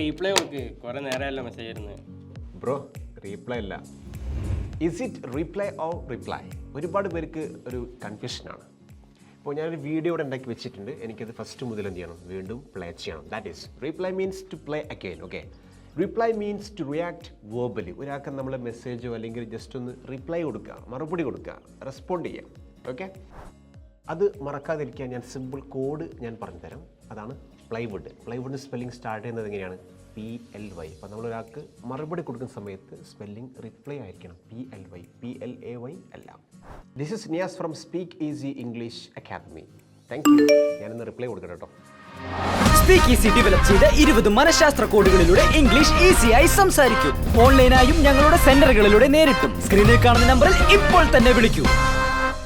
Reply കുറെ നേരമല്ല message bro reply അല്ല. Is it reply or reply ഒരുപാട് പേർക്ക് ഒരു കൺഫ്യൂഷനാണ് ഇപ്പോൾ ഞാനൊരു വീഡിയോ ഇവിടെ ഉണ്ടാക്കി വെച്ചിട്ടുണ്ട്. എനിക്കത് ഫസ്റ്റ് മുതൽ എന്ത് ചെയ്യണം? വീണ്ടും പ്ലേ ചെയ്യണം. That is reply means to play again okay reply means to react verbally ഒരാൾക്ക് നമ്മളെ മെസ്സേജോ അല്ലെങ്കിൽ ജസ്റ്റ് ഒന്ന് റിപ്ലൈ കൊടുക്കുക. മറുപടി കൊടുക്കുക. റെസ്പോണ്ട് ചെയ്യുക ഓക്കെ അത് മറക്കാതിരിക്കാൻ ഞാൻ സിമ്പിൾ കോഡ് ഞാൻ പറഞ്ഞു തരാം അതാണ് പ്ലൈവുഡ് പ്ലൈവുഡ് സ്പെല്ലിംഗ് സ്റ്റാർട്ട് ചെയ്യുന്നത് എങ്ങനെയാണ്? പി എൽ വൈ അപ്പോൾ നമ്മളൊരാൾക്ക് മറുപടി കൊടുക്കുന്ന സമയത്ത് സ്പെല്ലിംഗ് റിപ്ലൈ ആയിരിക്കണം. P L Y P L A Y അല്ല. This is Niyas from speak easy English academy thank you ഞാനിന്ന് റിപ്ലൈ കൊടുക്കട്ടെ കേട്ടോ. സ്പീക്ക് ഈസി ഡെവലപ്പ് ചെയ്ത ഇരുപത് മനഃശാസ്ത്ര കോഡുകളിലൂടെ ഇംഗ്ലീഷ് ഈസിയായി സംസാരിക്കും. ഓൺലൈനായും ഞങ്ങളുടെ സെന്ററുകളിലൂടെ നേരിട്ടും. സ്ക്രീനിൽ കാണുന്ന നമ്പറിൽ ഇപ്പോൾ തന്നെ വിളിക്കൂ.